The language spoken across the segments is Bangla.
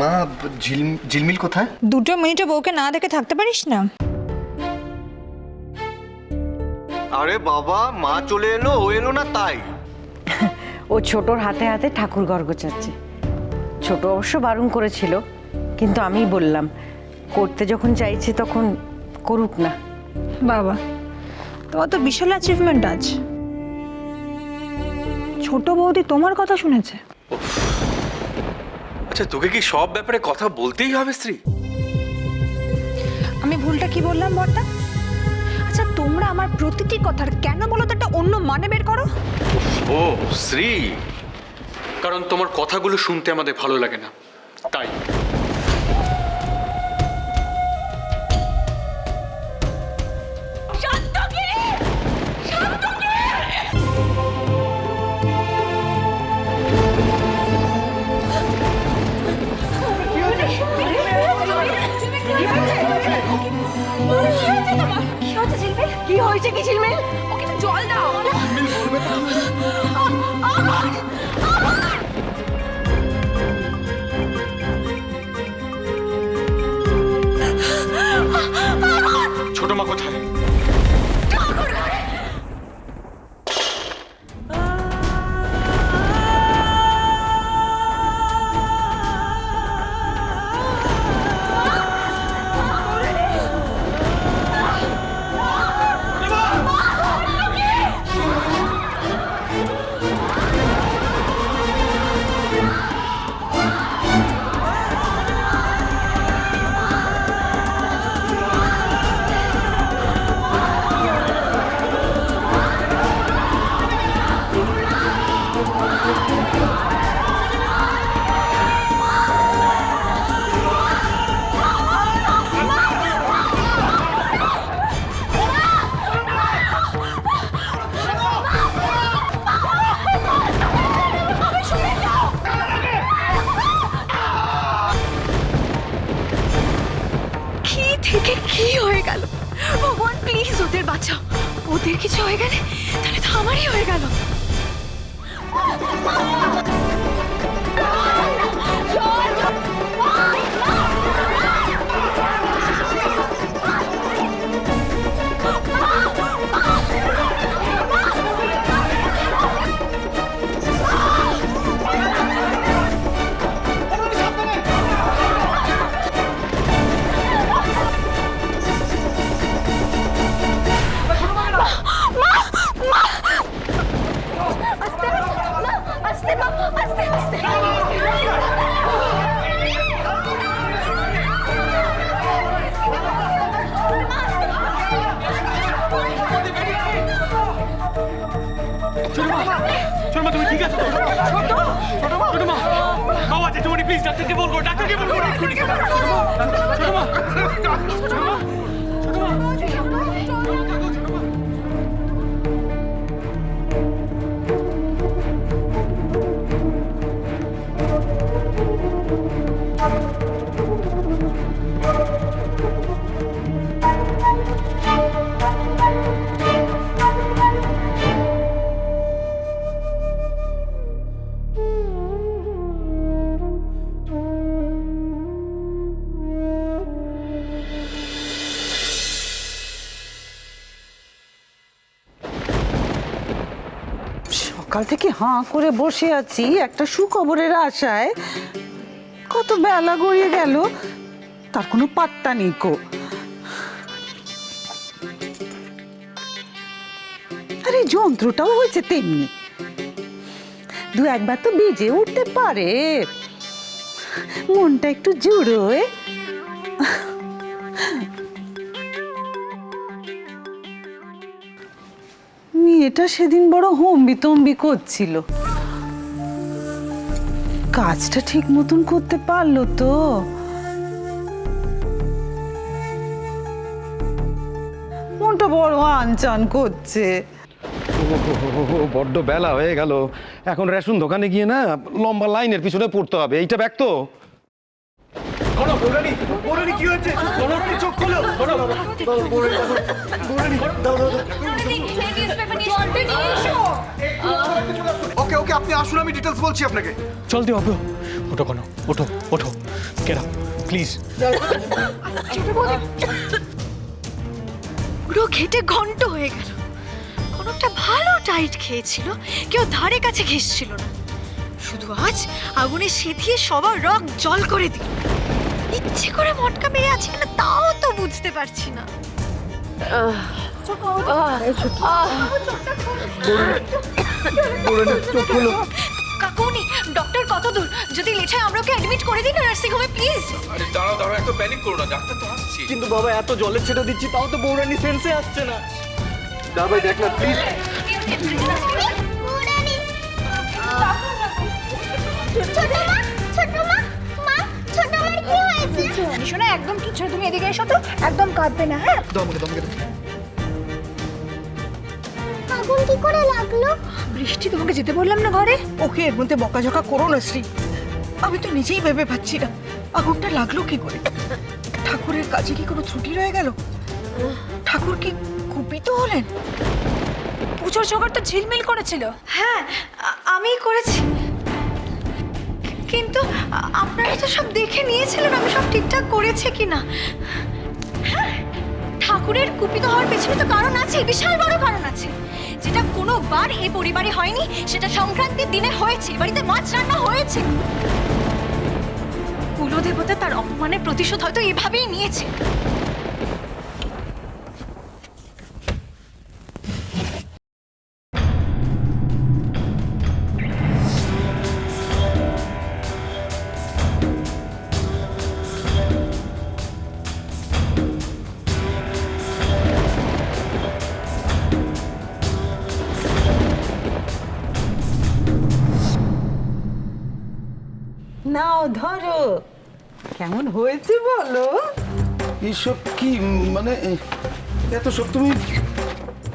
মা ঝিল ঝিলমিল কোথায়? দুটো মিনিটে বউকে না দেখে থাকতে পারিস না। আরে বাবা মা চলে এলো ও এলো না তাই। ও ছোটর হাতে হাতে ঠাকুর ঘর গোছাচ্ছে। ছোট অবশ্য বারণ করেছিল কিন্তু আমি বললাম করতে যখন চাইছে তখন করুক না। বাবা তোমার তো বিশাল অ্যাচিভমেন্ট আজ। ছোট বৌদি তোমার কথা শুনেছে। আচ্ছা তোকে কি সব ব্যাপারে কথা বলতেই হবে স্ত্রী? আমি ভুলটা কি বললাম বর্তা আচ্ছা তোমরা আমার প্রতিটি কথার কেন বলো তো একটা অন্য মানে বের করো? ও শ্রী কারণ তোমার কথাগুলো শুনতে আমাদের ভালো লাগে না। তাই। কি হয়েছে কি ঝিলমিল ওকে একটু জল দাও। ছোট হয়ে গেলে? তাহলে তো আমারই হয়ে গেল। ছোট মা তুমি ঠিক আছো তো? ছোট? মা বাবা জেঠুমনি প্লিজ ডাক্তারকে বলব ডাক্তারকে বলব ছোট মা ছোট মা সকাল থেকে হাঁ করে বসে আছি একটা সুখবরের আশায়। কত বেলা গড়িয়ে গেল, তার কোনো পাত্তা নেই কো। আরে যন্ত্রটাও হয়েছে তেমনি। দু একবার তো বেজে উঠতে পারে। মনটা একটু জুড়োয় মেয়েটা সেদিন বড় হম্বি তম্বি করছিল কাজটা ঠিক মতন করতে পারল তো। মনটা বড় আনচান করছে। বড্ড বেলা হয়ে গেল। এখন রেশন দোকানে গিয়ে না লম্বা লাইনের পিছনে পড়তে হবে। এইটা ব্যাগ তো কি হয়েছে? চোখ খোলো। পৌরাণী দাও দাও ওকে ওকে আপনি আসুন আমি ডিটেলস বলছি আপনাকে। চল দি অব্র ওঠো কোনো ওঠো ওঠো। গেট আপ প্লিজ পুরো ঘেটে ঘন্ট হয়ে গেল। কোনোটা ভালো টাইট খেয়েছিল কেউ ধারে কাছে ঘেসছিল না। শুধু আজ আগুনে সেথিয়ে সবার রক জল করে দিল। ইচ্ছে করে মটকা মেরে আছে কিনা তাও তো বুঝতে পারছি না কাকুনি ডক্টর কত দূর যদি লেঠায় আমরা ওকে অ্যাডমিট করে দিই না নার্সিং হোমে প্লিজ আরে দাঁড়াও দাঁড়াও এত প্যানিক করো না ডাক্তার তো আসছে কিন্তু বাবা এত জলের ছেটা দিচ্ছি তাও তো বৌরানি সেন্সে আসছে না দা ভাই দেখ না প্লিজ এদিকে এসো তো একদম কাঁদবে না হ্যাঁ? দমকে দমকে আগুন কি করে লাগল? বৃষ্টি তোমাকে যেতে বললাম না ঘরে? ওকে এর মধ্যে বকাঝকা করো না শ্রী। আমি তো নিজেই ভেবে পাচ্ছি না। আগুনটা লাগল কি করে? ঠাকুরের কাজে কি কোনো ত্রুটি রয়ে গেল? ঠাকুর কি কুপিত হলেন? পুজোর জোগাড় তো ঝিলমিল করেছিল। হ্যাঁ আমি করেছি। কিন্তু আপনারা তো সব দেখে নিয়েছিলেন আমি সব ঠিকঠাক করেছি কিনা। হ্যাঁ ঠাকুরের কুপিত হওয়ার পেছনে তো কারণ আছে, বিশাল বড় কারণ আছে। যেটা কোনোবার এই পরিবারে হয়নি, সেটা সংক্রান্তির দিনে হয়েছে বাড়িতে মাছ রান্না হয়েছে। কুলদেবতা তার অপমানের প্রতিশোধ হয়তো এভাবেই নিয়েছে। নাও ধরো। কেমন হয়েছে বলো? এসব কি মানে এত সব তুমি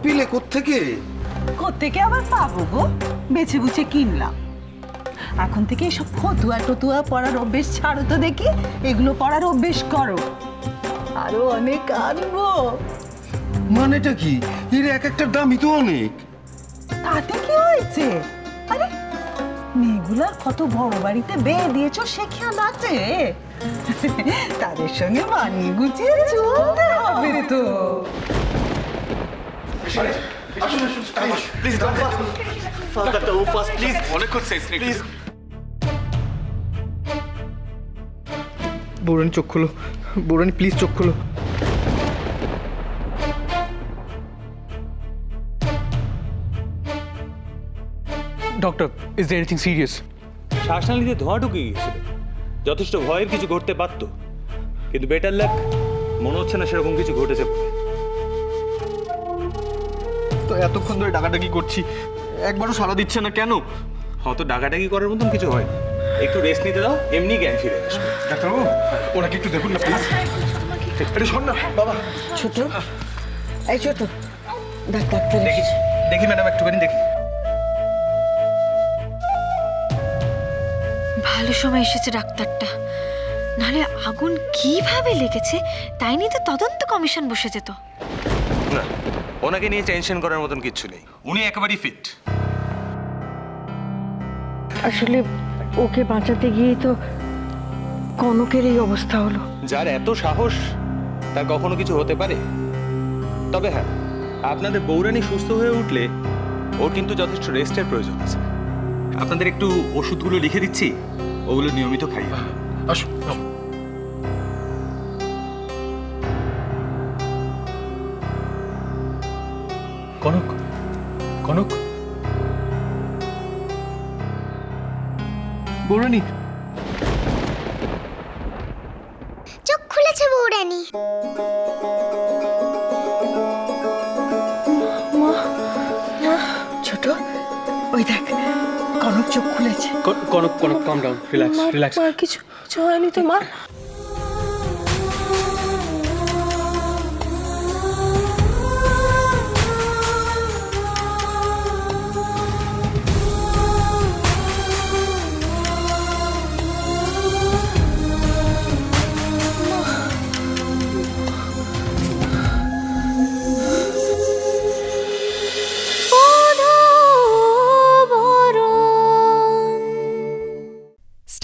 পিলে কোত্থেকে? কোত্থেকে আবার পাবো গো? বেছে বুছে কিনলাম। এখন থেকে এসব ফতুয়া টতুয়া পড়ার অভ্যেস ছাড়ো তো দেখি এগুলো পড়ার অভ্যেস করো। আরও অনেক আনব। মানেটা কি? এর এক একটা দামই তো অনেক। তাতে কি হয়েছে? আরে মেয়েগুলার কত বড় বাড়িতে বিয়ে দিয়েছ সে খেয়াল আছে? তাদের সঙ্গে মানিয়ে গুছিয়ে চলতে হবে তো। প্লিজ প্লিজ অনেকক্ষণ সেন্স প্লিজ বৌরানি চোখ খোলো। বৌরানি প্লিজ চোখ খোলো। Doctor is there anything serious শ্বাসনালীতে ধোঁয়া ঢুকে গিয়েছিল। যথেষ্ট ভয়ের কিছু ঘটতে পারত। কিন্তু বেটার লাক মনে হচ্ছে না সেরকম কিছু ঘটেছে বলে। তো এতক্ষণ ধরে ডাকাডাকি করছি একবারও সাড়া দিচ্ছে না কেন? হয়তো ডাকাডাকি করার মতন কিছু হয়। একটু রেস্ট নিতে দাও এমনি জ্ঞান ফিরে আসবে। ডাক্তারবাবু ওনাকে একটু দেখুন না প্লিজ। এটা শোন না বাবা। ছোট এই ছোট। ডাক ডাক্তার। দেখি দেখি ম্যাডাম একটুখানি দেখি। ভালো সময় এসেছে ডাক্তারটা। নাহলে আগুন কীভাবে লেগেছে তাই নিয়ে তো তদন্ত কমিশন বসে যেত না ওনাকে নিয়ে টেনশন করার মতন কিচ্ছু নেই। উনি একেবারেই ফিট। আসলে ওকে বাঁচাতে গিয়েই তো কনকের এই অবস্থা হলো। যার এত সাহস তার কখনো কিছু হতে পারে? তবে হ্যাঁ আপনাদের বৌরানি সুস্থ হয়ে উঠলে ওর কিন্তু যথেষ্ট রেস্টের প্রয়োজন আছে। আপনাদের একটু ওষুধগুলো লিখে দিচ্ছি? ওগুলো নিয়মিত খাইয়ে আসুন। কনক কনক। বৌরানি। চোখ খুলেছে বৌরানী। খুলেছে Kanak Kanak calm down relax relax কিছু হয়নি তো মা?